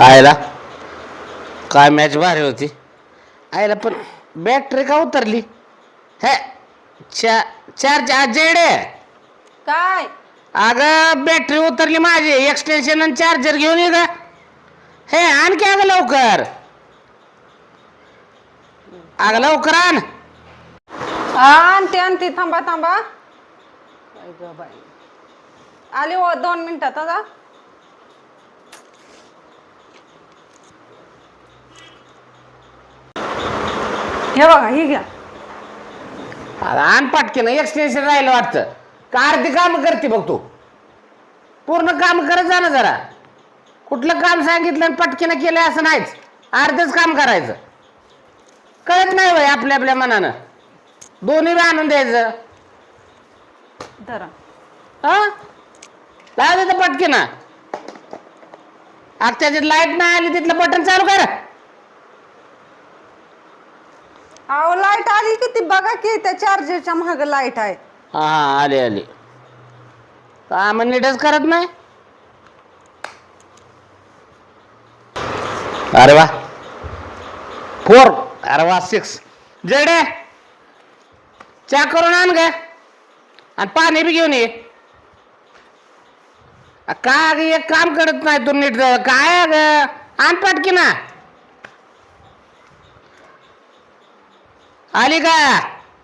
आयला. काय मॅच भारी होती. आयला पण बॅटरी का उतरली? हे चा चार जेडे. काय? अगं बॅटरी उतरली माझी. एक्सटेन्शन आणि चार्जर घेऊन ये हे आण की अगं लवकर. अगं लवकर आण. आणते आणते थांबा थांबा. काय ग बाई. आले हो दोन मिनिटात आता हे बघा ही घ्या. पाटकीनं एक्सटेन्शन राहिलं वाटतं. का अर्धी काम करते बघ तू? पूर्ण काम करत जा ना जरा. कुठलं काम सांगितलं आणि पटकीनं केलं असं नाहीच. अर्धच काम करायचं. कळत नाही वय आपल्या आपल्या मनानं. दोन्ही बी आणून द्यायचं. धरा. हा? लाव देतं पटकीनं. आता त्याच्यात लाइट नाही आली तिथलं बटन चालू कर अहो लाइट आली की ती बघा की त्या चार्जरच्या माग लाइट आहे. हा हा आली आली. काम नीटच करत नाही? अरे वा. फोर. अरे वा सिक्स जेडे. चा करून आण ग. आणि पाणी बी घेऊन ये. काय एक काम करत नाही तू नीट काय ग आण पाटकी ना आली का?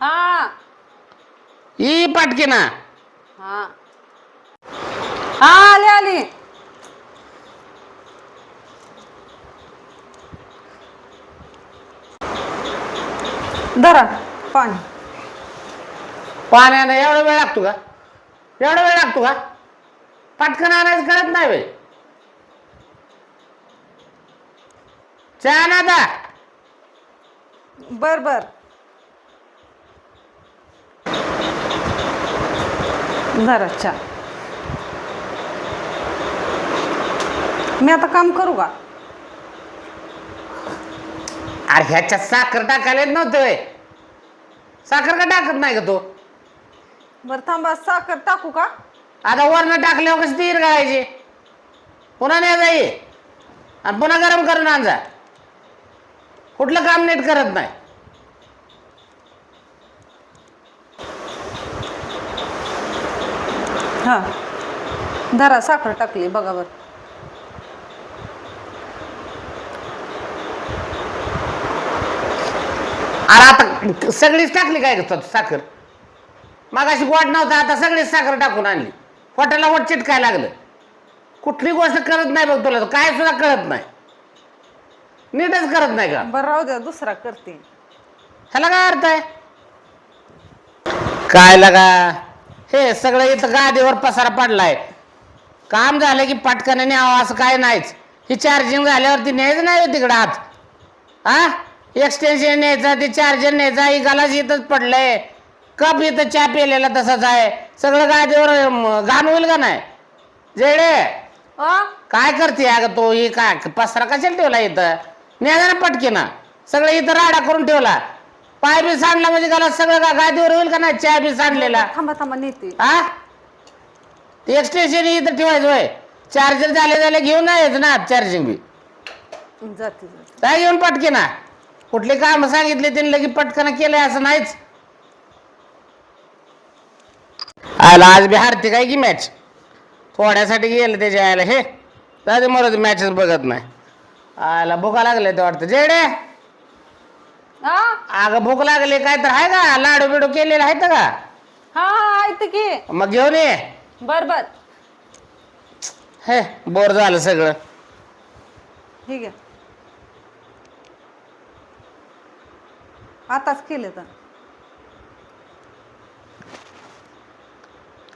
हा. ही पटकी ना हा. हा आली आली. धरा पाणी. पाण्यानं एवढा वेळ लागतो का? एवढा वेळ लागतो का? पटकन आणायचं कळत नाही वे चहा ना आता बर बर. चहा. मी आता काम करू का? अरे ह्याच्यात साखर टाकायला येत नव्हतं. वे साखर का टाकत नाही का तो? बर थांबा साखर टाकू का? आता वरनं टाकल्यावर कशी तीर गाळायची पुन्हा नाही जाई. आणि पुन्हा गरम करून आण जा. कुठलं काम नीट करत नाही. हा. धरा साखर टाकली बघा बर. अरे आता सगळीच टाकली काय का साखर? मागाशी गोड नव्हता आता सगळीच साखर टाकून आणली. पोटाला वट चिटकाय लागलं. कुठली गोष्ट करत नाही बघ तुला काय सुद्धा कळत नाही. नीटच करत नाही का? बरं राहू द्या दुसरा करते. ह्याला काय अर्थ आहे? काय लगा? हे सगळं इथं गादीवर पसारा पडलाय. काम झालं की पटकन न्यावं असं काय नाहीच. ही चार्जिंग झाल्यावरती न्यायचं नाही हो तिकडं आत. हा एक्सटेन्शन न्यायचं ते चार्जर न्यायचा ही गलास इथंच पडलंय. कप इथं चहा पिलेला तसाच आहे. सगळं गादीवर घाण होईल का नाही? जेडे काय करते अगं तो? ही काय पसरा कशाला ठेवला इथं? न्यायचा ना पटकीना. सगळं इथं राडा करून ठेवला. पाय बी सांडला म्हणजे त्याला सगळं गा- गादीवर होईल का नाही? चहा बी सांडलेला थांबा थांबा नेते. हा? ते एक्सटेन्शन इथं ठेवायचं होय. चार्जर झाले झाले घेऊन नाही यायचं ना चार्जिंग बी. जाते जाते. काय घेऊन पटकीना? कुठले काम सांगितले त्यांनी लगे पटकन केलंय असं नाहीच. आला आज बी हारते काय की मॅच थोड्यासाठी गेलं त्याच्या आयला हे. दादा मरत मॅचच बघत नाही. आला भुका लागले ते वाटतं. जेडे हा. अगं भूक लागली काय तर आहे का? लाडू बिडू केलेले आहेत का? हा हा ऐकते की. मग घेऊन ये. बर बर. हे बोर झालं सगळं. ठीक आहे आताच केले तर.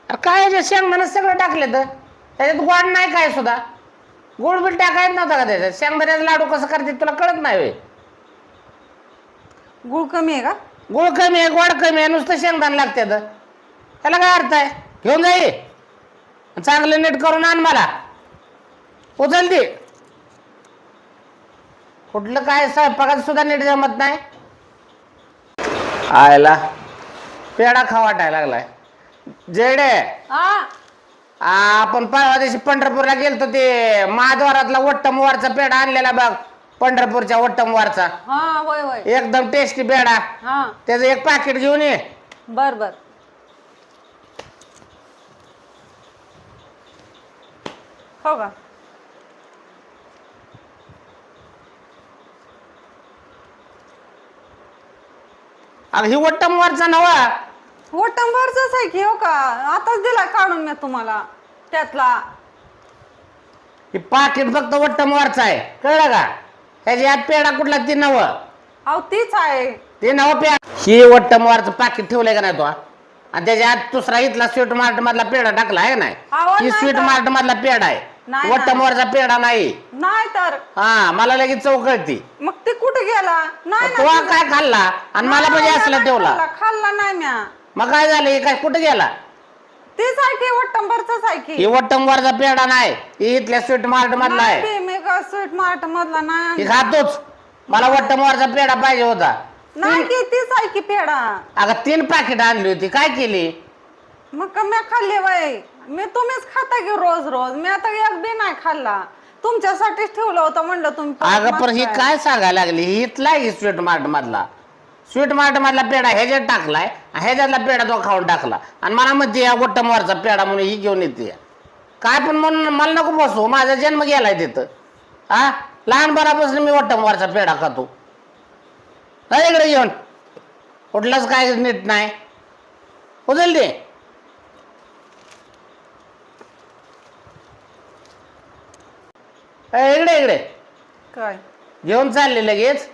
अरे काय याच्यात शेंगदाणा सगळं टाकले तर? त्याच्यात गोड नाही काय सुद्धा? गोड बीड टाकायच नव्हता का त्याच्यात? शेंगदाण्याचा लाडू कसं करते तुला कळत नाही वे गुळ कमी आहे का? गोड कमी आहे गोड कमी आहे नुसतं शेंगदाणा लागते तर त्याला काय अर्थ आहे? घेऊन जाई चांगलं नीट करून आण मला. उचल दे कुठलं काय स्वयंपाकात सुद्धा नीट जमत नाही. आयला पेढा वाटायला लागलाय. जेडे हा. आपण परवा दिवशी पंढरपूरला गेलतो ते महाद्वारातला वट्टमवारचा पेढा आणलेला बघ. पंढरपूरच्या वट्टमवारचा हा होय होय. एकदम टेस्टी पेढा हा. त्याचं एक पाकिट घेऊन ये. बर बर. हो का? अगं ही वट्टमवारचा नवा. वटंबरचाच आहे की हो का? आताच दिला काढून मी तुम्हाला त्यातला. ही पाकिट फक्त वट्टमवारचा आहे. कळलं का? ह्याची आत पेढा कुठला ती नव. अहो तीच आहे. ते नव पेढा. ही वट्टमवारचं पाकिट ठेवलंय का नाही तो? आणि त्याच्या आत दुसरा इथला स्वीट मार्ट मधला पेढा टाकला आहे ना अहो, ही नाही स्वीट. मार्ट मधला पेढा आहे. नाही, वट्टमवारचा पेढा नाही. नाही तर. हा मला लगेच चौकळती मग ते कुठे गेला? नाही तो ना, काय खाल्ला? आणि मला म्हणजे नाही, असला नाही ठेवला. खाल्ला, खाल्ला नाही म्या. मग काय झालं? हे काय कुठे गेला? तीच आहे की वट्टंबरचाच आहे की? ही वट्टमवारचा पेढा नाही. ही इथल्या स्वीट मार्ट मधला आहे. नाही का स्वीट मार्ट मधला नाही ही खातोच मला वट्टमवारचा पेढा पाहिजे होता. नाही की तीच आहे की पेढा. अगं तीन पाकिट आणली होती. काय केली? मग का मी खाल्ले बाई? मी तुम्हीच खाता की रोज रोज? मी आता एक बी नाही खाल्ला. तुमच्यासाठीच ठेवलं होतं म्हणलं तुम्ही. अगं पण ही. काय सांगायला लागली? ही इथला आहे स्वीट मार्ट मधला स्वीट मार्ट मधला पेढा ह्याच्यात टाकलाय ह्याच्यातला पेढा तो खाऊन टाकला. आणि मला म्हणते या वट्टमवारचा पेढा म्हणून ही घेऊन येते. काय पण म्हणून मला नको बसू. माझा जन्म गेलाय तिथं. हा? लहानपणापासून मी वट्टमवारचा पेढा खातो. हा इकडे घेऊन कुठलंच काय नीट नाही. उचल ते इकडे इकडे. काय? घेऊन चालले लगेच.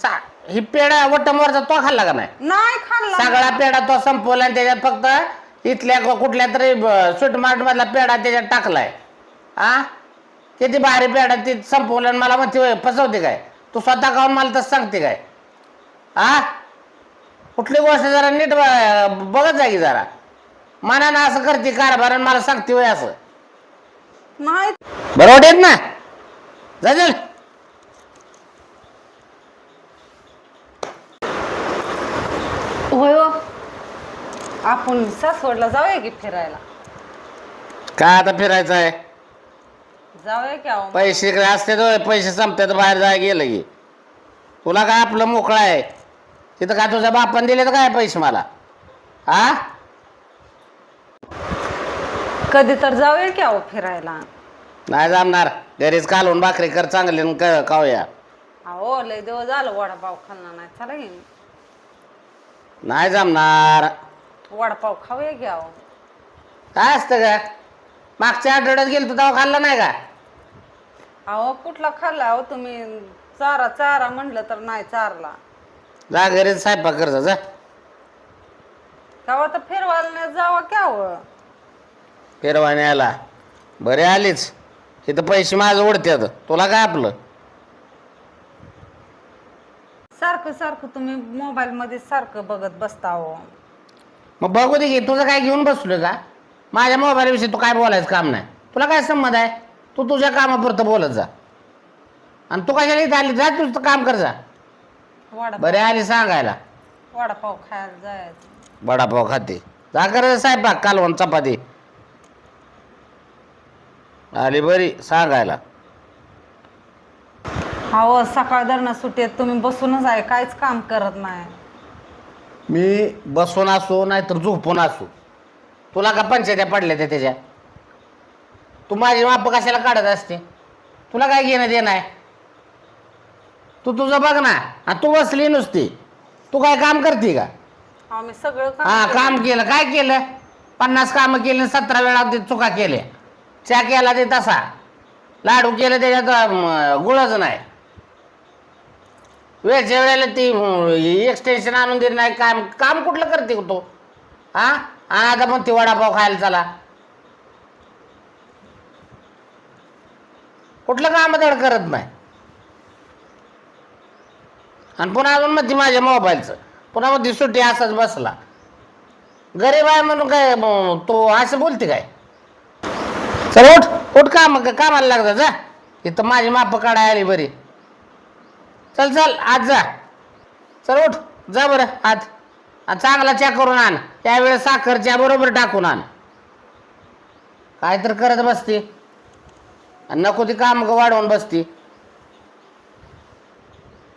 सा ही पेढा वट्टमवरचा तो खाल्ला का नाही? नाही खाल्ला. सगळा पेढा तो संपवला आणि त्याच्यात फक्त इथल्या कुठल्या तरी स्वीट मार्ट मधला पेढा त्याच्यात टाकलाय. आ किती भारी पेढा ती संपवलं आणि मला म्हणते "होय, फसवते काय? तू स्वतः खाऊन मला तसं सांगते काय? आ? कुठली गोष्ट जरा नीट ब- बघत जा की जरा. मनानं असं करते कारभार आणि मला सांगते होय असं. नाही. बरोबर येत ना. जा चल. होय हो. आपण सासवडला जाऊया की फिरायला? काय आता फिरायचं आहे? जाऊया की अहो पैसे इकडे असते तर पैसे संपतात बाहेर जाय गेलं की. तुला काय आपलं मोकळं आहे? तिथं काय तुझ्या बापान दिले तर काय पैसे मला? हा कधी तर जाऊया की अहो फिरायला. नाही जमणार. घरीच कालवून भाकरी कर चांगली आणि क- खाऊया. अहो लय दिवस झालं वडापाव खाल्ला नाही. चला की. नाही जमणार. वडापाव खाऊया की अहो. काय असतं का मागच्या आठवड्यात गेलो तू तेव्हा खाल्ला नाही का? अहो कुठला खाल्ला? अहो तुम्ही चारा चारा म्हणलं तर नाही चारला. जा स्वयंपाक करता जा तेव्हा तर फिरवायला जावा की अहो? फिरवाने आला बरे आलीच. इथं पैसे माझं उडत्यात. तुला काय आपलं? सारखं सारखं तुम्ही मोबाईल मध्ये सारखं बघत बसता अहो. मग बघू दे की तुझं काय घेऊन बसलोय का? माझ्या मोबाईलविषयी तू काय बोलायचं काम नाही. तुला काय संमत आहे? तू तुझ्या कामापुरतं बोलत जा. आणि तू कशाला इथं आली? जा तुझं काम कर जा. वडापाव. बरे आली सांगायला. वडापाव खायला जायचं. वडापाव खाते. जा कर साहेब कालवण चपाती. आली बरी सांगायला. अहो सकाळ दरनं सुट्टीत तुम्ही बसूनच आहे. काहीच काम करत नाही. मी बसून असो नाहीतर झोपून असो. तुला का पंचायत्या पडल्या त्या त्याच्या? तू माझी माप कशाला काढत असते? तुला काय घेणं देणं आहे? तू तुझं बघ ना आणि तू बसली नुसती. तू काय काम करते का? मी सगळं हा काम काम केलं. काय केलं? पन्नास कामं केली सतरा वेळा ते चुका केल्या. चहा केला ते तसा. लाडू केलं त्याच्यात अं, गुळच नाही. वेळच्या वेळेला ती एक्सटेन्शन आणून दिली नाही. काम काम कुठलं करते तू? हा? आणि आता पण ती वडापाव खायला चला. कुठलं कामधड करत नाही. आणि पुन्हा अजून मग ती माझ्या मोबाईलचं. पुन्हा मग ती सुट्टी असाच बसला. गरीब आहे म्हणून काय तो असं बोलते काय? चल उठ उठ काम कामाला लागतं जा. इथं माझी माप काढाय आली बरी. चल चल आज जा. चल उठ जा बरं आत. आणि चांगला चहा करून आण. त्यावेळेस साखरच्या बरोबर टाकून आण. काय तर करत बसते. आणि नको ती काम वाढवून बसती.